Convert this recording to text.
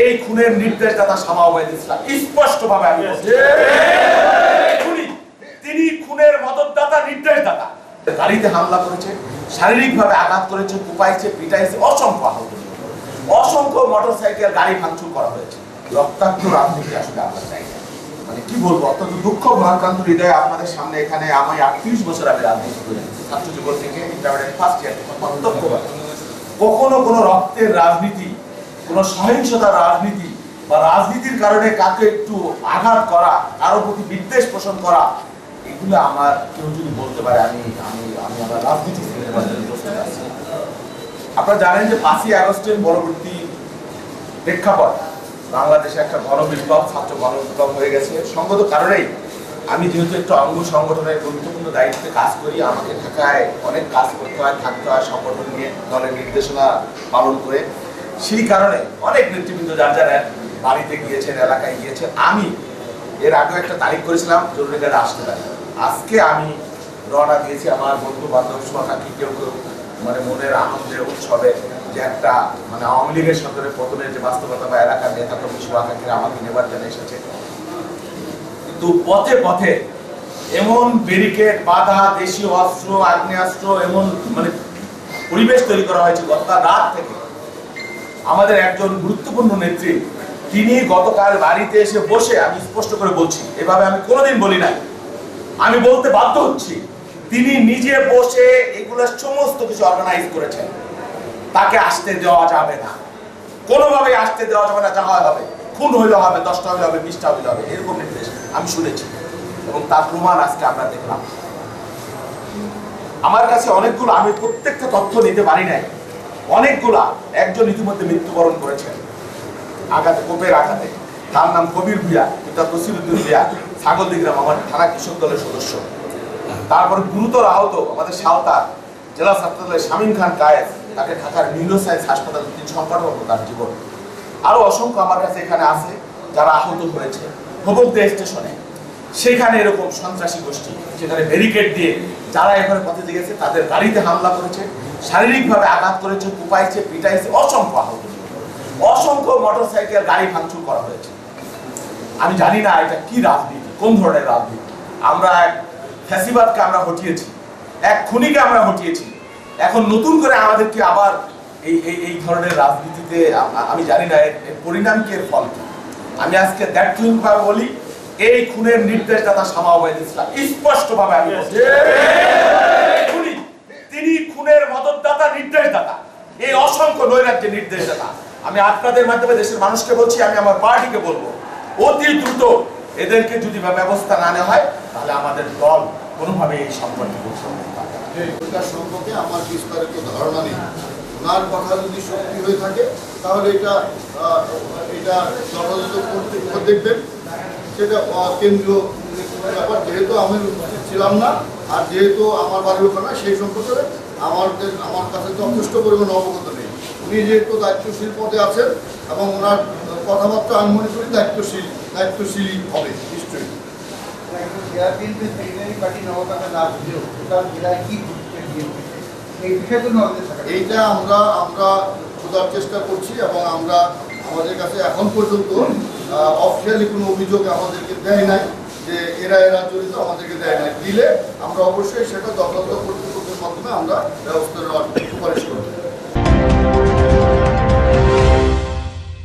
এই খুনের নির্দেশদাতা শামা ওবায়দ ইসলাম স্পষ্টভাবে আমি খুনি, তিনি খুনের মদতদাতা নির্দেশদাতা। গাড়িতে হামলা করেছে শারীরিকভাবে আঘাত করেছে কুপাইছে পিটাইছে অসংখ্য আহত। অসংখ্য মোটরসাইকেল গাড়ি ভাঙচুর করা হয়েছে। রক্তাক্ত রাজনীতি আসলে আমরা চাই মানে কি বলব অত্যন্ত দুঃখ ভারাক্রান্ত হৃদয়ে আপনাদের সামনে এখানে আমি আটত্রিশ বছর আগে রাজনীতি করে ছাত্র জীবন থেকে ইন্টারমিডিয়েট ফার্স্ট ইয়ার থেকে প্রত্যক্ষ কখনো কোনো রক্তের রাজনীতি কোনো সহিংসতা রাজনীতি বা রাজনীতির কারণে কাকে একটু আঘাত করা, কারও প্রতি বিদ্বেষ পোষণ করা, এগুলো আমার কেউ যদি বলতে পারে, আমি আমি আমি আমার রাজনীতি আপনারা জানেন যে পাঁচই আগস্টের পরবর্তী প্রেক্ষাপট, বাংলাদেশে একটা গণবিপ্লব, ছাত্র গণবিপ্লব হয়ে গেছে। সঙ্গত কারণেই আমি যেহেতু একটু অঙ্গ সংগঠনের গুরুত্বপূর্ণ দায়িত্বে কাজ করি, আমাকে ঢাকায় অনেক কাজ করতে হয়, থাকতে হয়, সংগঠন নিয়ে দলের নির্দেশনা পালন করে। সেই কারণে অনেক নেতৃবৃন্দ যার যারা বাড়িতে গিয়েছেন, এলাকায় গিয়েছেন। আমি এর আগেও একটা তারিখ করেছিলাম, জরুরি জরুরিকালে আসতে পারি আজকে আমি রওনা দিয়েছি আমার বন্ধু বান্ধব শুভাকাঙ্ক্ষী, কেউ কেউ মানে মনের আনন্দের উৎসবে যে একটা মানে আওয়ামী লীগের সরকারের পতনের যে বাস্তবতা বা এলাকার নেতা কর্মী শুভাকাঙ্ক্ষীরা আমাকে নেবার জন্য এসেছে। কিন্তু পথে পথে এমন ব্যারিকেড বাধা, দেশীয় অস্ত্র, আগ্নেয়াস্ত্র, এমন মানে পরিবেশ তৈরি করা হয়েছে গতকাল রাত থেকে। আমাদের একজন গুরুত্বপূর্ণ নেত্রী, তিনি গতকাল বাড়িতে এসে বসে আমি স্পষ্ট করে বলছি, এভাবে আমি কোনোদিন বলি নাই। আমি বলতে বাধ্য হচ্ছি, তিনি নিজে বসে এগুলো সমস্ত কিছু অর্গানাইজ করেছেন। তাকে আসতে দেওয়া যাবে না। কোনোভাবে আসতে দেওয়া যাবে না যা হয় হবে খুন হইলে হবে, দশটা হইলে হবে, বিশটা হইলে হবে, এরকম নির্দেশ আমি শুনেছি এবং তার প্রমাণ আজকে আমরা দেখলাম। আমার কাছে অনেকগুলো আমি প্রত্যেকটা তথ্য নিতে পারি নাই। অনেকগুলা একজন ইতিমধ্যে মৃত্যুবরণ করেছেন। আঘাতে, কোপের আঘাতে। তার নাম কবির ভুইয়া পিতা তসিরুদ্দিন ভুইয়া ছাগল দিগ্রাম আমার থানা কৃষক দলের সদস্য। তারপর গুরুতর আহত আমাদের সাঁওতাল জেলা ছাত্রদলের শামীম খান কায়েস তাকে ঢাকার নিউরো সায়েন্স হাসপাতালে তিনি সম্পাদক তার জীবন। আরও অসংখ্য আমার কাছে এখানে আছে, যারা আহত হয়েছে। হবুকদে স্টেশনে। সেখানে এরকম সন্ত্রাসী গোষ্ঠী সেখানে ব্যারিকেড দিয়ে যারা এখানে পথে গেছে তাদের গাড়িতে হামলা করেছে, শারীরিকভাবে আঘাত করেছে, কুপাইছে, পিটাইছে, অসংখ্য আহত অসংখ্য মোটর সাইকেল গাড়ি ভাঙচুর করা হয়েছে। আমি জানি না এটা কি রাজনীতি, কোন ধরনের রাজনীতি। আমরা এক ফ্যাসিবাদকে আমরা হটিয়েছি, এক খুনিকে আমরা হটিয়েছি। এখন নতুন করে আমাদেরকে আবার এই এই এই ধরনের রাজনীতিতে আমি জানি না এর এর পরিণাম কি, এর ফল কি। আমি আজকে দ্যাট ভাবে বলি এই খুনের নির্দেশদাতা শামা ওবায়দ ইসলাম স্পষ্টভাবে আমি বলছি। খুনি, তিনি খুনের মদতদাতা নির্দেশদাতা। এই অসংখ্য নৈরাজ্যের নির্দেশদাতা। আমি আপনাদের মাধ্যমে দেশের মানুষকে বলছি আমি আমার পার্টিকে বলব অতি দ্রুত এদেরকে যদি ব্যবস্থা না নেওয়া হয় তাহলে আমাদের দল কোনোভাবে এই সম্পর্কে বুঝতে। এটা সম্পর্কে আমার বিস্তারিত ধারণা নেই। ওনার কথা যদি সত্যি হয়ে থাকে তাহলে এটা এটা যথাযথ কর্তৃপক্ষ দেখবেন, সেটা কেন্দ্রীয় ব্যাপার। যেহেতু আমি ছিলাম না, আর যেহেতু আমার বাড়ি ওখানে সেই সম্পর্কে আমাদের আমার কাছে যথেষ্ট পরিমাণে অবগত নেই। উনি যেহেতু দায়িত্বশীল পদে আছেন এবং ওনার কথাবার্তা আমি মনে করি দায়িত্বশীল দায়িত্বশীলই হবে, নিশ্চয়ই। এইটা আমরা আমরা খোঁজার চেষ্টা করছি এবং আমরা আমাদের কাছে এখন পর্যন্ত অফিসিয়ালি কোনো অভিযোগ আমাদেরকে দেয় নাই যে এরা এরা জড়িত আমাদেরকে দেয় নাই। দিলে আমরা অবশ্যই সেটা তদন্ত কর্তৃপক্ষের মাধ্যমে আমরা ব্যবস্থা নেওয়ার সুপারিশ করব।